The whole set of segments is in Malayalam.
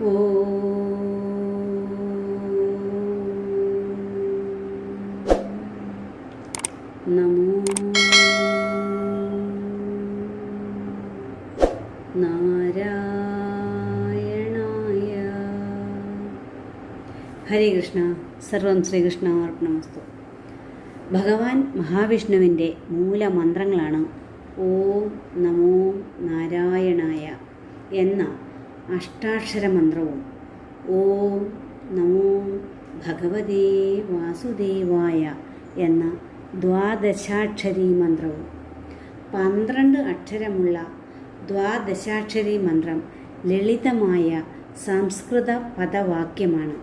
നമോ നാരായണായ ഹരേ കൃഷ്ണ സർവം ശ്രീകൃഷ്ണ അർപ്പണമസ്തു ഭഗവാൻ മഹാവിഷ്ണുവിന്റെ മൂലമന്ത്രങ്ങളാണ് ഓം നമോ നാരായണായ എന്ന അഷ്ടാക്ഷര മന്ത്രവും. ഓം നമോ ഭഗവതേ വാസുദേവായ എന്ന ദ്വാദശാക്ഷരി മന്ത്രവും. പന്ത്രണ്ട് അക്ഷരമുള്ള ദ്വാദശാക്ഷരി മന്ത്രം ലളിതമായ സംസ്കൃത പദവാക്യമാണ്.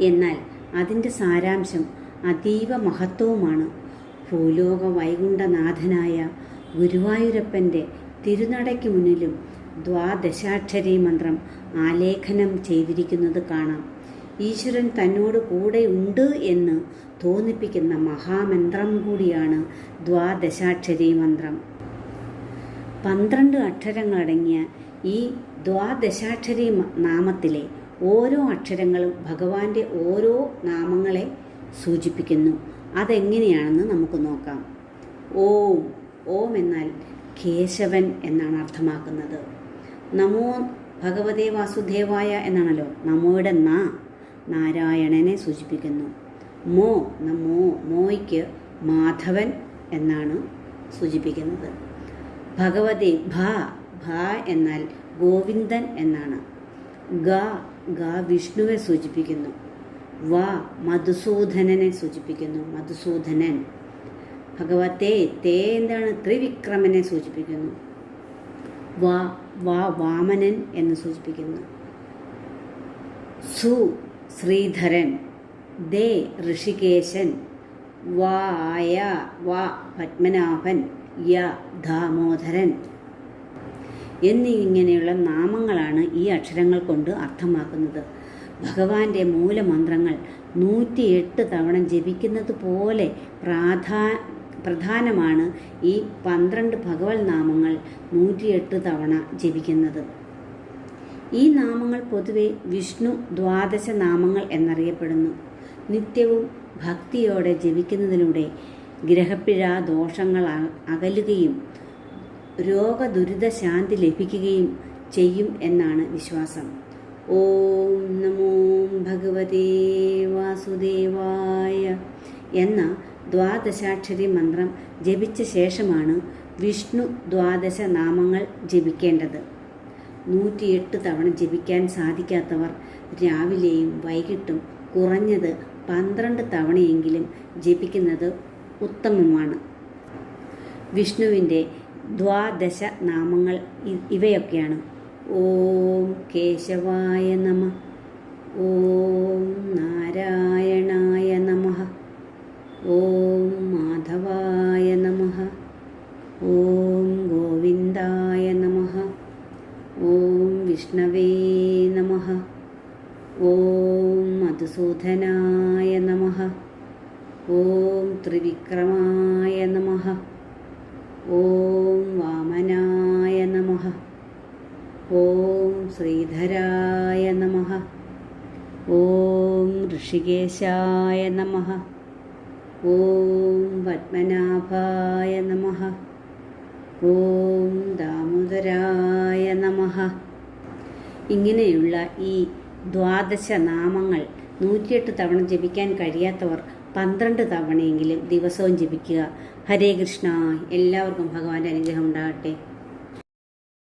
എന്നാൽ അതിന്റെ സാരാംശം അതീവ മഹത്വവുമാണ്. ഭൂലോക വൈകുണ്ഠനാഥനായ ഗുരുവായൂരപ്പന്റെ തിരുനടയ്ക്ക് മുന്നിലും ദ്വാദശാക്ഷരി മന്ത്രം ആലേഖനം ചെയ്തിരിക്കുന്നത് കാണാം. ഈശ്വരൻ തന്നോട് കൂടെ ഉണ്ട് എന്ന് തോന്നിപ്പിക്കുന്ന മഹാമന്ത്രം കൂടിയാണ് ദ്വാദശാക്ഷരി മന്ത്രം. പന്ത്രണ്ട് അക്ഷരങ്ങളടങ്ങിയ ഈ ദ്വാദശാക്ഷരി നാമത്തിലെ ഓരോ അക്ഷരങ്ങളും ഭഗവാന്റെ ഓരോ നാമങ്ങളെ സൂചിപ്പിക്കുന്നു. അതെങ്ങനെയാണെന്ന് നമുക്ക് നോക്കാം. ഓം ഓം എന്നാൽ കേശവൻ എന്നാണ് അർത്ഥമാക്കുന്നത്. നമോ ഭഗവതേ വാസുദേവായ എന്നാണല്ലോ. നമോയുടെ നാ നാരായണനെ സൂചിപ്പിക്കുന്നു. മോ നമോ മോയ്ക്ക് മാധവൻ എന്നാണ് സൂചിപ്പിക്കുന്നത്. ഭഗവതി ഭ ഭ എന്നാൽ ഗോവിന്ദൻ എന്നാണ്. ഗ ഗ വിഷ്ണുവെ സൂചിപ്പിക്കുന്നു. വ മധുസൂദനനെ സൂചിപ്പിക്കുന്നു. മധുസൂദനൻ. ഭഗവത്തെ തേ എന്താണ് ത്രിവിക്രമനെ സൂചിപ്പിക്കുന്നു. വ വാ വാമനൻ എന്ന് സൂചിപ്പിക്കുന്നു. സു ശ്രീധരൻ. ദേ ഋഷികേശൻ. വായ വ പത്മനാഭൻ. യ ദാമോദരൻ. എന്നിങ്ങനെയുള്ള നാമങ്ങളാണ് ഈ അക്ഷരങ്ങൾ കൊണ്ട് അർത്ഥമാക്കുന്നത്. ഭഗവാന്റെ മൂലമന്ത്രങ്ങൾ നൂറ്റിയെട്ട് തവണ ജപിക്കുന്നത് പോലെ പ്രാധാ പ്രധാനമാണ് ഈ പന്ത്രണ്ട് ഭഗവത് നാമങ്ങൾ നൂറ്റിയെട്ട് തവണ ജപിക്കുന്നത്. ഈ നാമങ്ങൾ പൊതുവെ വിഷ്ണു ദ്വാദശ നാമങ്ങൾ എന്നറിയപ്പെടുന്നു. നിത്യവും ഭക്തിയോടെ ജപിക്കുന്നതിലൂടെ ഗ്രഹപ്പിഴ ദോഷങ്ങൾ അകലുകയും രോഗദുരിത ശാന്തി ലഭിക്കുകയും ചെയ്യും എന്നാണ് വിശ്വാസം. ഓം നമോ ഭഗവതേ വാസുദേവായ എന്ന ദ്വാദശാക്ഷരി മന്ത്രം ജപിച്ച ശേഷമാണ് വിഷ്ണു ദ്വാദശ നാമങ്ങൾ ജപിക്കേണ്ടത്. നൂറ്റിയെട്ട് തവണ ജപിക്കാൻ സാധിക്കാത്തവർ രാവിലെയും വൈകിട്ടും കുറഞ്ഞത് പന്ത്രണ്ട് തവണയെങ്കിലും ജപിക്കുന്നത് ഉത്തമമാണ്. വിഷ്ണുവിന്റെ ദ്വാദശ നാമങ്ങൾ ഇവയൊക്കെയാണ്. ഓം കേശവായ നമ. ഓം വിഷ്ണവേ നമ ഓം മധുസൂദനായ നമ ഓം ത്രിവിക്രമായ നമ ഓം വാമനായ നമ ഓം ശ്രീധരായ നമ ഓം ഋഷികേശായ നമ ഓം പത്മനാഭായ നമ ഓം ദാമോദരായ നമ ഇങ്ങനെയുള്ള ഈ ദ്വാദശ നാമങ്ങൾ നൂറ്റിയെട്ട് തവണ ജപിക്കാൻ കഴിയാത്തവർ പന്ത്രണ്ട് തവണയെങ്കിലും ദിവസവും ജപിക്കുക. ഹരേ കൃഷ്ണ. എല്ലാവർക്കും ഭഗവാന്റെ അനുഗ്രഹം ഉണ്ടാകട്ടെ.